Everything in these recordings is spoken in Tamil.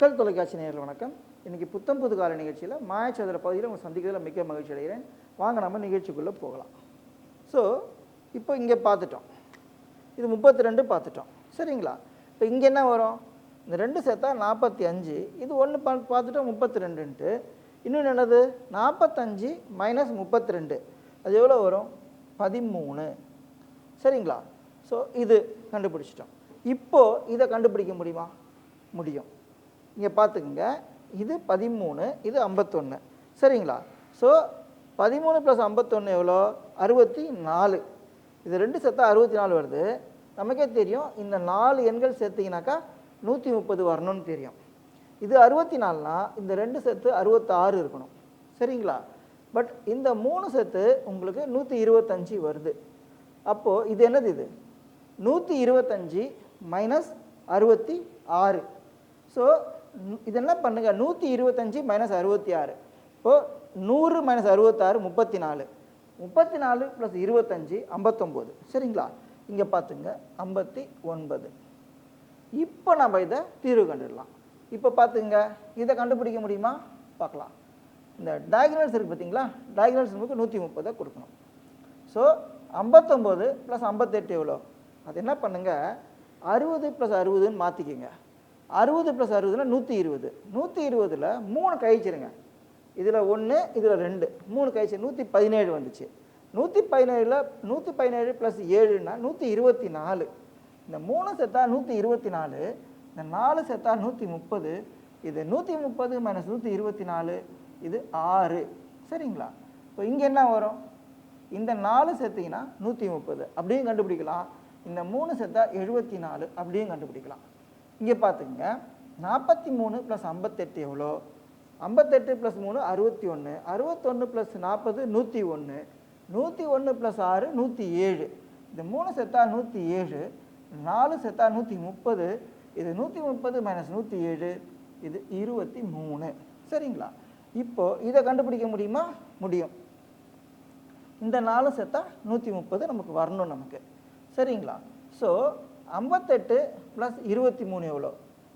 மக்கள் தொலைக்காட்சி நேரில் வணக்கம். இன்றைக்கி புத்தம் புது கால நிகழ்ச்சியில் மாயச்சதுர பகுதியில் உங்களை சந்திக்கிறதுல மிக்க மகிழ்ச்சி அடைகிறேன். வாங்க நம்ம நிகழ்ச்சிக்குள்ளே போகலாம். ஸோ இப்போ இங்கே பார்த்துட்டோம். இது முப்பத்தி ரெண்டு பார்த்துட்டோம். சரிங்களா? இப்போ இங்கே என்ன வரும்? இந்த ரெண்டு சேர்த்தா நாற்பத்தி அஞ்சு. இது ஒன்று பா பார்த்துட்டோம் முப்பத்தி ரெண்டுன்ட்டு இன்னொன்று என்னது? நாற்பத்தஞ்சு மைனஸ் முப்பத்தி ரெண்டு அது எவ்வளோ வரும்? பதிமூணு. சரிங்களா? ஸோ இது கண்டுபிடிச்சிட்டோம். இப்போது இதை கண்டுபிடிக்க முடியுமா? முடியும். இங்கே பார்த்துக்குங்க இது பதிமூணு இது ஐம்பத்தொன்று சரிங்களா? ஸோ பதிமூணு ப்ளஸ் ஐம்பத்தொன்று எவ்வளோ? அறுபத்தி நாலு இது ரெண்டு சேர்த்தா அறுபத்தி நாலு வருது. நமக்கே தெரியும் இந்த நாலு எண்கள் சேர்த்திங்கனாக்கா நூற்றி முப்பது வரணும்னு தெரியும். இது அறுபத்தி நாலுனால் இந்த ரெண்டு சேர்த்து அறுபத்தாறு இருக்கணும். சரிங்களா? பட் இந்த மூணு சேர்த்து உங்களுக்கு நூற்றி இருபத்தஞ்சி வருது. அப்போது இது என்னது இது? நூற்றி இருபத்தஞ்சி மைனஸ் அறுபத்தி ஆறு. ஸோ இது என்ன பண்ணுங்க? நூற்றி இருபத்தஞ்சி மைனஸ் அறுபத்தி ஆறு. இப்போது நூறு மைனஸ் அறுபத்தாறு முப்பத்தி நாலு. முப்பத்தி நாலு ப்ளஸ் இருபத்தஞ்சி ஐம்பத்தொம்போது. சரிங்களா? இங்கே பார்த்துங்க ஐம்பத்தி ஒன்பது. இப்போ நம்ம இதை தீர்வு கண்டுடலாம். இப்போ பார்த்துங்க இதை கண்டுபிடிக்க முடியுமா? பார்க்கலாம் இந்த டயக்னல்ஸ் இருக்குது பார்த்தீங்களா டயக்னல்ஸ் நமக்கு நூற்றி முப்பதை கொடுக்கணும். ஸோ ஐம்பத்தொம்போது ப்ளஸ் ஐம்பத்தெட்டு எவ்வளோ? அது என்ன பண்ணுங்க? அறுபது ப்ளஸ் அறுபதுன்னு மாற்றிக்கிங்க அறுபது ப்ளஸ் அறுபதுனா நூற்றி இருபது. நூற்றி இருபதில் மூணு கழிச்சிருங்க இதில் ஒன்று இதில் ரெண்டு. மூணு கழிச்சு நூற்றி பதினேழு வந்துச்சு. நூற்றி பதினேழில் நூற்றி பதினேழு ப்ளஸ் ஏழுனா நூற்றி இருபத்தி நாலு. இந்த மூணு செத்தா நூற்றி இருபத்தி நாலு இந்த நாலு செத்தா நூற்றி முப்பது இது நூற்றி முப்பது மைனஸ் நூற்றி இருபத்தி நாலு இது ஆறு. சரிங்களா? இப்போ இங்கே என்ன வரும்? இந்த நாலு சேர்த்திங்கன்னா நூற்றி முப்பது. அப்படியும் கண்டுபிடிக்கலாம். இந்த மூணு செத்தா எழுபத்தி நாலு அப்படியும் கண்டுபிடிக்கலாம். இங்கே பார்த்துங்க நாற்பத்தி மூணு ப்ளஸ் ஐம்பத்தெட்டு எவ்வளோ? ஐம்பத்தெட்டு ப்ளஸ் மூணு அறுபத்தி ஒன்று அறுபத்தொன்று ப்ளஸ் நாற்பது நூற்றி ஒன்று நூற்றி ஒன்று ப்ளஸ் ஆறு நூற்றி ஏழு. இந்த மூணு செத்தா நூற்றி ஏழு. நாலு செத்தா நூற்றி முப்பது. இது நூற்றி முப்பது மைனஸ் நூற்றி ஏழு. இது இருபத்தி மூணு. சரிங்களா? இப்போது இதை கண்டுபிடிக்க முடியுமா? முடியும். இந்த நாலு செத்தா நூற்றி முப்பது நமக்கு வரணும் நமக்கு. சரிங்களா? ஸோ ஐம்பத்தெட்டு ப்ளஸ் இருபத்தி மூணு எவ்வளோ?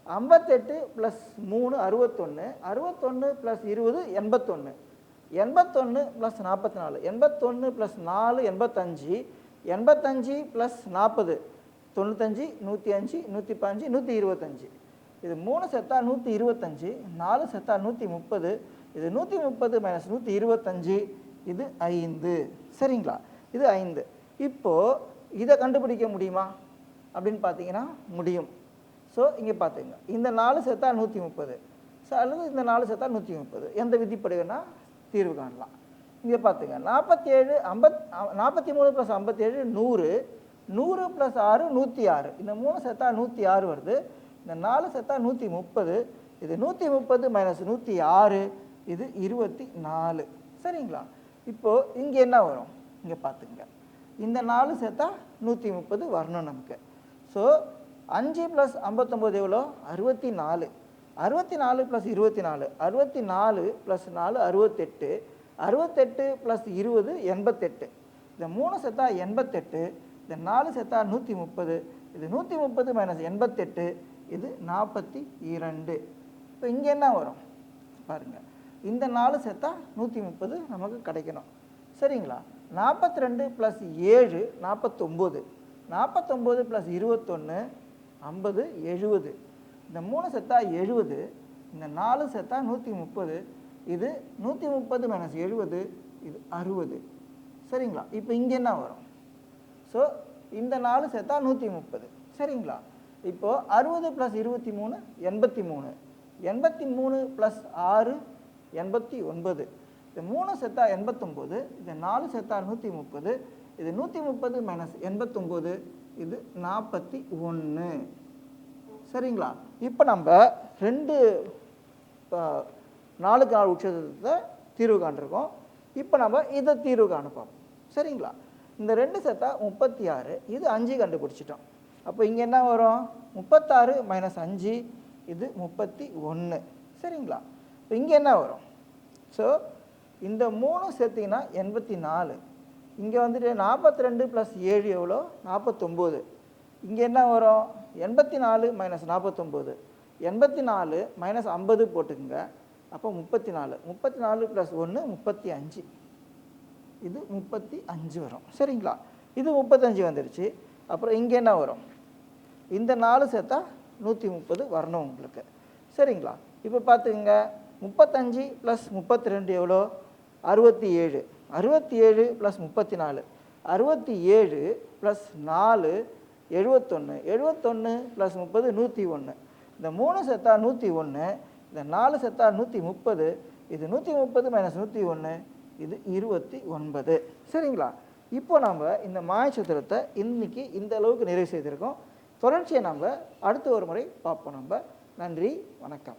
ஐம்பத்தெட்டு ப்ளஸ் மூணு அறுபத்தொன்று அறுபத்தொன்று ப்ளஸ் இருபது எண்பத்தொன்று எண்பத்தொன்று ப்ளஸ் நாற்பத்தி நாலு எண்பத்தொன்று ப்ளஸ் நாலு எண்பத்தஞ்சு. எண்பத்தஞ்சு ப்ளஸ் நாற்பது. தொண்ணூத்தஞ்சு நூற்றி அஞ்சு நூற்றி பாஞ்சு நூற்றி இருபத்தஞ்சு இது மூணு செத்தா நூற்றி இருபத்தஞ்சு நாலு செத்தா நூற்றி முப்பது இது நூற்றி முப்பது மைனஸ் நூற்றி இருபத்தஞ்சு இது ஐந்து. சரிங்களா? இது ஐந்து. இப்போது இதை கண்டுபிடிக்க முடியுமா? அப்படின்னு பார்த்தீங்கன்னா முடியும். ஸோ இங்கே பார்த்துங்க இந்த நாலு சேர்த்தா நூற்றி முப்பது. ஸோ அல்லது இந்த நாலு சேர்த்தா நூற்றி முப்பது. எந்த விதிப்படி வேணால் தீர்வு காணலாம். இங்கே பார்த்துங்க நாற்பத்தி ஏழு ஐம்பத் நாற்பத்தி மூணு ப்ளஸ் ஐம்பத்தேழு நூறு. நூறு ப்ளஸ் ஆறு நூற்றி ஆறு. இந்த மூணு சேர்த்தா நூற்றி ஆறு வருது. இந்த நாலு சேர்த்தா நூற்றி முப்பது. இது நூற்றி முப்பது மைனஸ் நூற்றி ஆறு. இது இருபத்தி நாலு. சரிங்களா? இப்போது இங்கே என்ன வரும்? இங்கே பார்த்துங்க இந்த நாலு சேர்த்தா நூற்றி முப்பது வரணும் நமக்கு. ஸோ அஞ்சு ப்ளஸ் ஐம்பத்தொம்போது எவ்வளோ? அறுபத்தி நாலு அறுபத்தி நாலு ப்ளஸ் இருபத்தி நாலு அறுபத்தி நாலு ப்ளஸ் நாலு அறுபத்தெட்டு. அறுபத்தெட்டு ப்ளஸ் இருபது எண்பத்தெட்டு. இந்த மூணு செத்தா எண்பத்தெட்டு. இந்த நாலு செத்தா நூற்றி முப்பது இது நூற்றி முப்பது மைனஸ் எண்பத்தெட்டு. இது நாற்பத்தி இரண்டு இப்போ இங்கே என்ன வரும்? பாருங்கள் இந்த நாலு செத்தா நூற்றி முப்பது நமக்கு கிடைக்கணும். சரிங்களா? நாற்பத்தி ரெண்டு ப்ளஸ் ஏழு நாற்பத்தொம்போது நாற்பத்தொம்போது ப்ளஸ் இருபத்தொன்று ஐம்பது எழுபது இந்த மூணு செத்தா எழுபது இந்த நாலு செத்தா நூற்றி முப்பது. இது நூற்றி முப்பது மைனஸ் எழுபது இது அறுபது. சரிங்களா? இப்போ இங்கே என்ன வரும்? ஸோ இந்த நாலு சேர்த்தா நூற்றி முப்பது. சரிங்களா? இப்போது அறுபது ப்ளஸ் இருபத்தி மூணு எண்பத்தி மூணு எண்பத்தி மூணு ப்ளஸ் ஆறு எண்பத்தி ஒன்பது. இந்த மூணு செத்தா எண்பத்தொம்போது இந்த நாலு செத்தா நூற்றி முப்பது. இது நூற்றி முப்பது மைனஸ் எண்பத்தொம்போது இது நாற்பத்தி ஒன்று. சரிங்களா? இப்போ நம்ம ரெண்டு நாலுக்கு நாலு உச்சத்தை தீர்வு காண்டிருக்கோம் இப்போ நம்ம இதை தீர்வு காணப்போம் சரிங்களா? இந்த ரெண்டு சேர்த்தா முப்பத்தி ஆறு இது அஞ்சு கண்டுபிடிச்சிட்டோம். அப்போ இங்கே என்ன வரும்? முப்பத்தாறு மைனஸ் அஞ்சு இது முப்பத்தி ஒன்று. சரிங்களா? இப்போ இங்கே என்ன வரும்? ஸோ இந்த மூணு சேர்த்திங்கன்னா எண்பத்தி நாலு. இங்கே வந்துட்டு நாற்பத்தி ரெண்டு ப்ளஸ் ஏழு எவ்வளோ? நாற்பத்தொம்போது இங்கே என்ன வரும்? எண்பத்தி நாலு மைனஸ் நாற்பத்தொம்போது எண்பத்தி நாலு மைனஸ் ஐம்பது போட்டுக்குங்க. அப்போ முப்பத்தி நாலு முப்பத்தி நாலு ப்ளஸ் ஒன்று முப்பத்தி அஞ்சு. இது முப்பத்தி அஞ்சு வரும். சரிங்களா? இது முப்பத்தஞ்சு வந்துடுச்சு அப்புறம் இங்கே என்ன வரும்? இந்த நாலு சேர்த்தா நூற்றி முப்பது வரணும் உங்களுக்கு. சரிங்களா? இப்போ பார்த்துக்குங்க. முப்பத்தஞ்சு ப்ளஸ் முப்பத்தி ரெண்டு எவ்வளோ? அறுபத்தி ஏழு. அறுபத்தி ஏழு ப்ளஸ் முப்பத்தி நாலு அறுபத்தி ஏழு ப்ளஸ் நாலு எழுபத்தொன்று எழுபத்தொன்று ப்ளஸ் முப்பது நூற்றி ஒன்று இந்த மூணு செத்தா நூற்றி ஒன்று இந்த நாலு செத்தா நூற்றி முப்பது இது நூற்றி முப்பது மைனஸ் நூற்றி ஒன்று இது இருபத்தி ஒன்பது சரிங்களா? இப்போ நம்ம இந்த மாயச்சத்திரத்தை இன்றைக்கி இந்த அளவுக்கு நிறைவு செய்திருக்கோம். தொடர்ச்சியை நம்ம அடுத்த ஒரு முறை பார்ப்போம் நம்ம. நன்றி வணக்கம்.